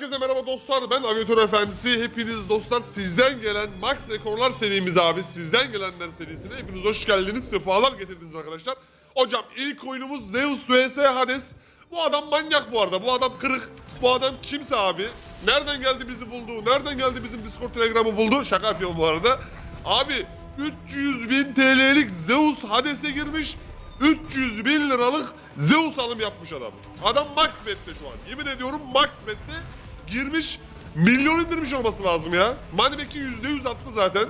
Herkese merhaba dostlar. Ben Aviatör Efendisi. Hepiniz dostlar sizden gelen Max Rekorlar serimiz abi. Sizden gelenler serisine hepiniz hoş geldiniz. Sefalar getirdiniz arkadaşlar. Hocam ilk oyunumuz Zeus vs Hades. Bu adam manyak bu arada. Bu adam kırık. Bu adam kimse abi. Nereden geldi bizi buldu? Nereden geldi bizim Discord Telegram'ı buldu? Şaka yapıyorum bu arada. Abi 300 bin TL'lik Zeus Hades'e girmiş. 300 bin liralık Zeus alım yapmış adam. Adam max bette şu an. Yemin ediyorum max bette girmiş. Milyon indirmiş olması lazım ya. Moneyback'i %100 attı zaten.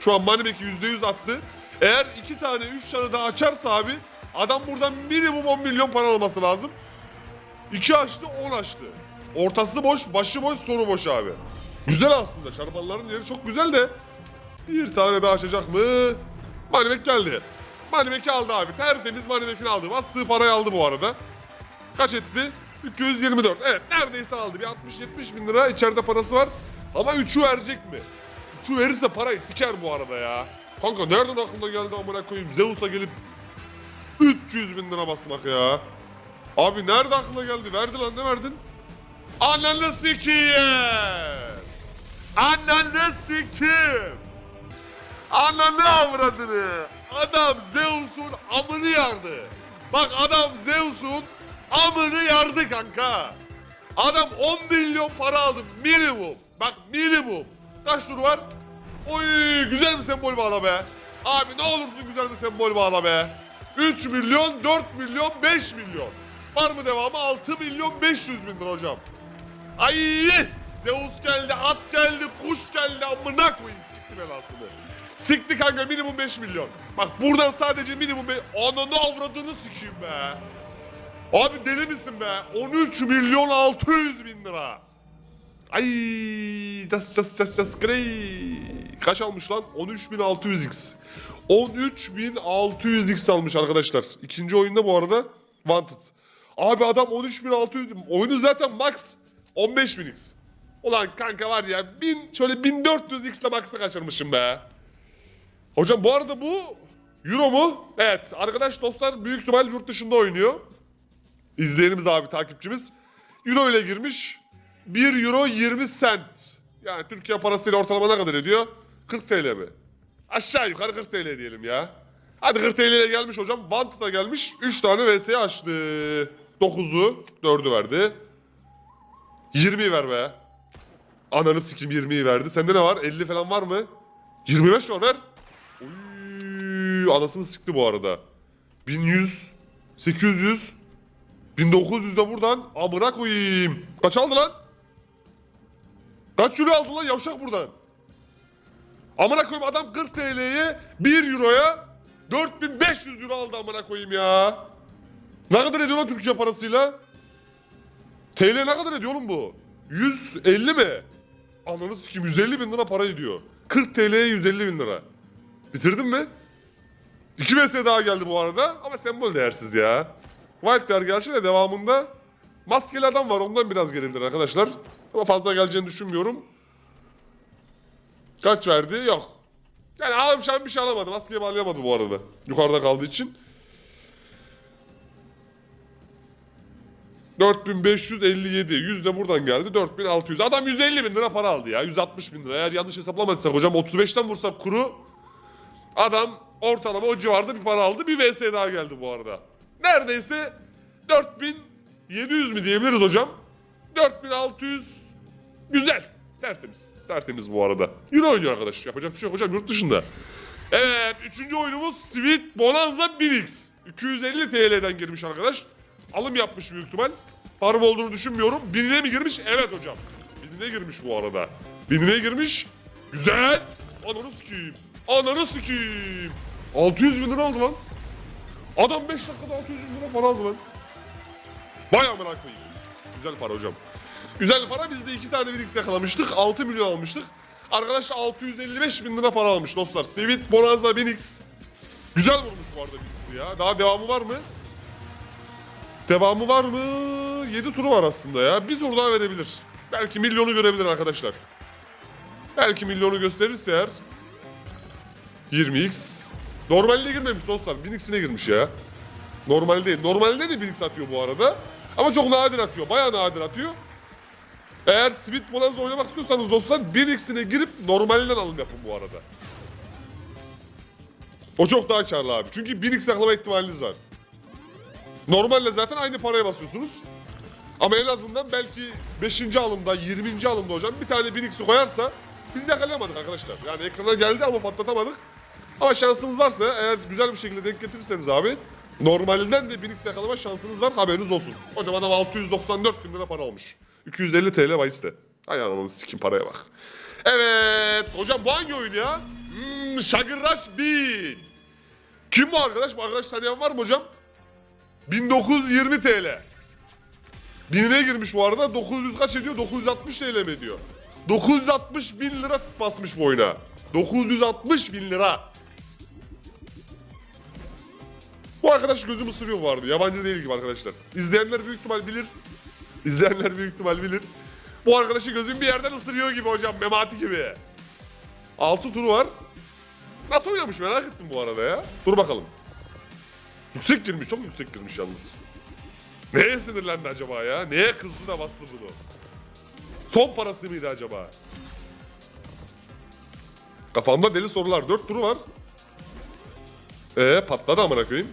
Şu an Moneyback'i %100 attı. Eğer iki tane, üç tane daha açarsa abi adam buradan minimum 10 milyon para alması lazım. 2 açtı 10 açtı. Ortası boş, başı boş, sonu boş abi. Güzel aslında. Çarpanların yeri çok güzel de. Bir tane daha açacak mı? Manibek geldi. Manibek'i aldı abi. Tertemiz Manibek'ini aldı. Bastığı parayı aldı bu arada. Kaç etti? 224. Evet neredeyse aldı. Bir 60-70 bin lira içeride parası var. Ama 3'ü verecek mi? 3'ü verirse parayı siker bu arada ya. Kanka nereden aklına geldi amına koyayım Zeus'a gelip 300 bin lira basmak ya. Abi nerede aklına geldi? Verdi lan ne verdin? Ananı sikiyim. Ananı sikiyim. Ananı avradını. Adam Zeus'un amını yardı. Bak adam Zeus'un amını yardı kanka. Adam 10 milyon para aldı minimum. Bak minimum. Kaç tur var? Oy güzel bir sembol bağla be. Abi ne olursun güzel bir sembol bağla be. 3 milyon, 4 milyon, 5 milyon. Var mı devamı? 6 milyon 500 bin lira hocam. Ay Zeus geldi, at geldi, kuş geldi amına koyayım sikti belasını. Sikti kanka minimum 5 milyon. Bak buradan sadece minimum 5... Ananı avradını sikeyim be. Abi deli misin be? 13 milyon 600 bin lira. Ay just just just just grey. Kaç almış lan? 13.600x. 13.600x almış arkadaşlar. İkinci oyunda bu arada Wanted. Abi adam 13.600 oyunu zaten max 15.000x. Ulan kanka var ya bin, şöyle 1400x ile max'a kaçırmışım be. Hocam bu arada bu Euro mu? Evet arkadaş dostlar büyük ihtimal yurt dışında oynuyor. İzleyenimiz abi takipçimiz. Euro ile girmiş. 1 euro 20 cent. Yani Türkiye parasıyla ortalama ne kadar ediyor? 40 TL mi? Aşağı yukarı 40 TL diyelim ya. Hadi 40 TL ile gelmiş hocam. Bant da gelmiş. 3 tane VS açtı. 9'u 4'ü verdi. 20'yi ver be. Ananı sikim 20'yi verdi. Sende ne var? 50 falan var mı? 25 var ver. Oy, anasını sıktı bu arada. 1100, 800, 1900 de buradan amına koyayım. Kaç aldı lan? Kaç euro aldı lan yavşak buradan? Amına koyayım adam 40 TL'ye 1 euroya 4500 euro aldı amına koyayım ya. Ne kadar ediyor lan Türkiye parasıyla? TL ne kadar ediyor oğlum bu? 150 mi? Ananı sikeyim 150 bin lira para ediyor. 40 TL'ye 150 bin lira. Bitirdin mi? İki mesele daha geldi bu arada ama sembol değersiz ya. Wildcard gerçi de devamında maskeli adam var ondan biraz gelebilir arkadaşlar. Ama fazla geleceğini düşünmüyorum. Kaç verdi? Yok. Yani almışan bir şey alamadı. Maskeyi bağlayamadı bu arada. Yukarıda kaldığı için. 4557. 100 de buradan geldi. 4600. Adam 150 bin lira para aldı ya. 160 bin lira. Eğer yanlış hesaplamadıysak hocam 35'ten vursak kuru. Adam ortalama o civarda bir para aldı. Bir VS daha geldi bu arada. Neredeyse 4700 mi diyebiliriz hocam? 4600 güzel. Tertemiz. Tertemiz bu arada. Euro oynuyor arkadaş. Yapacak bir şey yok hocam yurt dışında. Evet. Üçüncü oyunumuz Sweet Bonanza 1x. 250 TL'den girmiş arkadaş. Alım yapmış büyük ihtimal. Farm olduğunu düşünmüyorum. Binine mi girmiş? Evet hocam. Binine girmiş bu arada. Binine girmiş. Güzel. Ananı sikeyim. Ananı sikeyim. 600 bin lira aldı lan. Adam 5 dakikada 600 bin lira para aldı lan. Vay amına koyayım. Güzel para hocam. Güzel para biz de iki tane birlik yakalamıştık. 6 milyon almıştık. Arkadaş 655 bin lira para almış dostlar. Sweet Bonanza 1000x. Güzel vurmuş bu arada birisi ya. Daha devamı var mı? Devamı var mı? 7 turu var aslında ya. Bir tur daha verebilir. Belki milyonu görebilir arkadaşlar. Belki milyonu gösterirse eğer 20x. Normalde girmemiş dostlar. 1000x'ine girmiş ya. Normal değil. Normalde de 1000x atıyor bu arada. Ama çok nadir atıyor. Bayağı nadir atıyor. Eğer Sweet Bonanza oynamak istiyorsanız dostlar 1x'ine girip normalinden alım yapın bu arada. O çok daha karlı abi. Çünkü 1000x saklama ihtimaliniz var. Normalde zaten aynı paraya basıyorsunuz. Ama en azından belki 5. alımda, 20. alımda hocam bir tane 1000x'i koyarsa biz yakalayamadık arkadaşlar. Yani ekrana geldi ama patlatamadık. Ama şansınız varsa eğer güzel bir şekilde denk getirirseniz abi normalinden de 1000x yakalama şansınız var haberiniz olsun. Hocam adam 694 bin lira para almış. 250 TL bahiste. Hay ananı sikim paraya bak. Evet hocam bu hangi oyun ya? Hmm, Şagırraş 1000. Kim bu arkadaş? Bu arkadaş tanıyan var mı hocam? 1920 TL. Binine girmiş bu arada. 900 kaç ediyor? 960 TL mi ediyor? 960 bin lira basmış bu oyuna. 960 bin lira. Bu arkadaş gözüm ısırıyor vardı. Yabancı değil gibi arkadaşlar. İzleyenler büyük ihtimal bilir. İzleyenler büyük ihtimal bilir. Bu arkadaşı gözüm bir yerden ısırıyor gibi hocam. Memati gibi. 6 turu var. Nasıl oynamış merak ettim bu arada ya. Dur bakalım. Yüksek girmiş, çok yüksek girmiş yalnız. Neye sinirlendi acaba ya? Neye kızdı da bastı bunu? Son parası mıydı acaba? Kafamda deli sorular. Dört turu var. Ee patladı amına koyayım.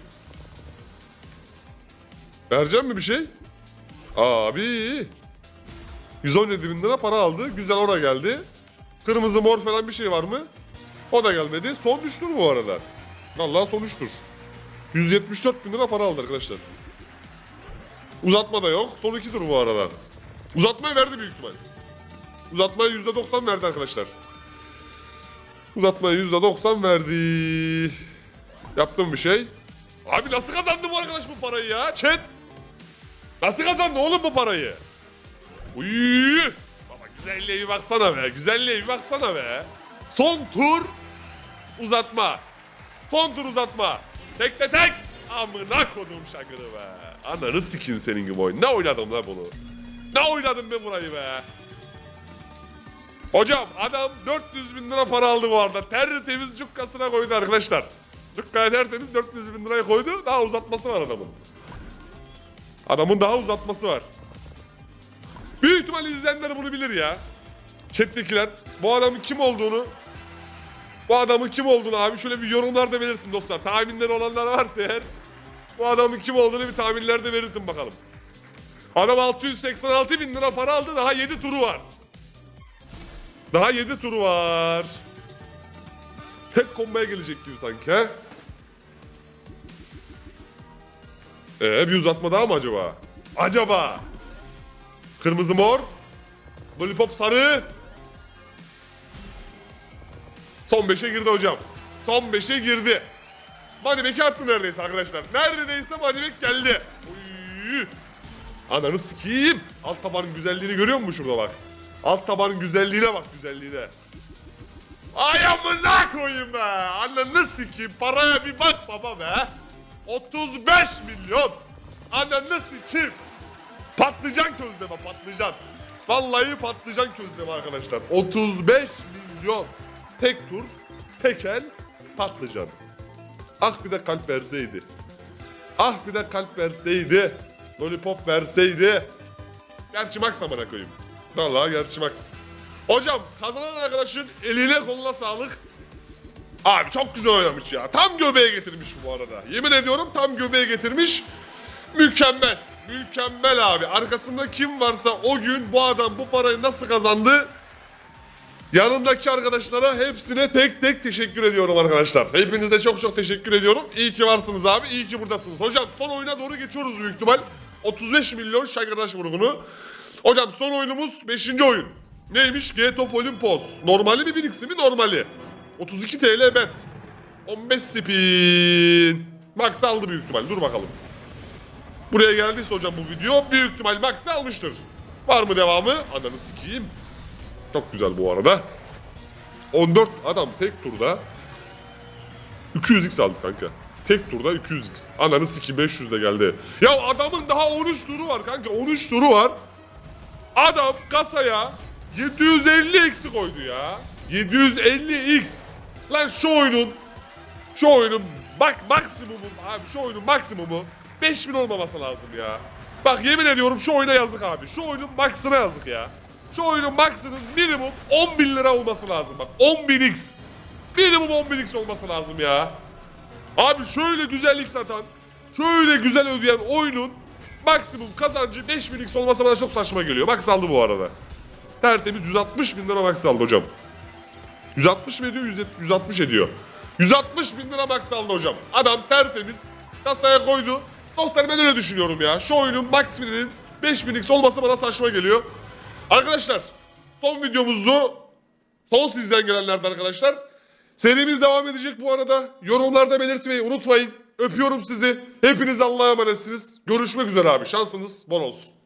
Vereceğim mi bir şey? Abi. 117 bin lira para aldı. Güzel ona geldi. Kırmızı mor falan bir şey var mı? O da gelmedi. Son üç tur bu arada. Vallahi son üç tur. 174 bin lira para aldı arkadaşlar. Uzatma da yok. Son iki tur bu arada. Uzatmayı verdi büyük ihtimal. Uzatmayı %90 verdi arkadaşlar. Uzatmayı %90 verdi. Yaptım bir şey. Abi nasıl kazandı bu arkadaş bu parayı ya? Chat. Nasıl kazandı oğlum bu parayı? Uy! Baba güzelliğe baksana be. Güzelliğe baksana be. Son tur uzatma. Son tur uzatma. Tek de tek. Amına kodum şakırı be. Ananı sikeyim senin gibi oyun. Ne oynadım bunu? Ne oynadım ben burayı be? Hocam adam 400 bin lira para aldı bu arada. Tertemiz cukkasına koydu arkadaşlar. Cukkaya tertemiz 400 bin lirayı koydu. Daha uzatması var adamın. Adamın daha uzatması var. Büyük ihtimal izleyenler bunu bilir ya. Chat'tekiler. Bu adamın kim olduğunu bu adamın kim olduğunu abi şöyle bir yorumlarda belirtin dostlar. Tahminleri olanlar varsa eğer bu adamın kim olduğunu bir tahminlerde belirtin bakalım. Adam 686 bin lira para aldı daha 7 turu var. Daha 7 turu var. Tek kombaya gelecek gibi sanki he? Ee bir uzatma daha mı acaba? Acaba? Kırmızı mor. Lollipop sarı. Son 5'e girdi hocam. Son 5'e girdi. Moneyback'i attı neredeyse arkadaşlar. Neredeyse Moneybag geldi. Uy. Ananı sikeyim. Alt tabanın güzelliğini görüyor musun şurada bak. Alt tabanın güzelliğine bak güzelliğine. Ay amına koyayım be. Ananı sikeyim. Paraya bir bak baba be. 35 milyon. Ananı sikeyim. Patlıcan közleme patlıcan. Vallahi patlıcan közleme arkadaşlar. 35 milyon. Tek tur, tekel, patlıcan. Ah bir de kalp verseydi. Ah bir de kalp verseydi. Lollipop verseydi. Gerçi Max amına koyayım. Vallahi gerçi Max. Hocam kazanan arkadaşın eline koluna sağlık. Abi çok güzel oynamış ya. Tam göbeğe getirmiş bu arada. Yemin ediyorum tam göbeğe getirmiş. Mükemmel. Mükemmel abi. Arkasında kim varsa o gün bu adam bu parayı nasıl kazandı? Yanımdaki arkadaşlara hepsine tek tek teşekkür ediyorum arkadaşlar. Hepinize çok çok teşekkür ediyorum. İyi ki varsınız abi. İyi ki buradasınız. Hocam son oyuna doğru geçiyoruz büyük ihtimal. 35 milyon şakırdaş vurgunu. Hocam son oyunumuz 5. oyun. Neymiş? G-Top Olympos. Normali mi biriksi mi? Normali. 32 TL bet. 15 spin. Max aldı büyük ihtimal. Dur bakalım. Buraya geldiyse hocam bu video büyük ihtimal Max almıştır. Var mı devamı? Ananı sikeyim. Çok güzel bu arada. 14 adam tek turda 200x aldı kanka. Tek turda 200x. Ananı sikeyim 500 de geldi. Ya adamın daha 13 turu var kanka. 13 turu var. Adam kasaya 750x koydu ya. 750x. Lan şu oyunun şu oyunun bak maksimumu abi şu oyunun maksimumu 5000 olmaması lazım ya. Bak yemin ediyorum şu oyuna yazık abi. Şu oyunun maksına yazık ya. Şu oyunun maksimum minimum 10 bin lira olması lazım bak. 10 bin x. Minimum 10 bin x olması lazım ya. Abi şöyle güzellik satan, şöyle güzel ödeyen oyunun maksimum kazancı 5 bin x olmasa bana çok saçma geliyor. Max aldı bu arada. Tertemiz 160 bin lira max aldı hocam. 160 mı ediyor? 100 160 ediyor. 160 bin lira max aldı hocam. Adam tertemiz kasaya koydu. Dostlar ben öyle düşünüyorum ya. Şu oyunun max birinin 5000 x olması bana saçma geliyor. Arkadaşlar son videomuzdu. Son sizden gelenlerden arkadaşlar. Serimiz devam edecek bu arada. Yorumlarda belirtmeyi unutmayın. Öpüyorum sizi. Hepiniz Allah'a emanetsiniz. Görüşmek üzere abi. Şansınız bol olsun.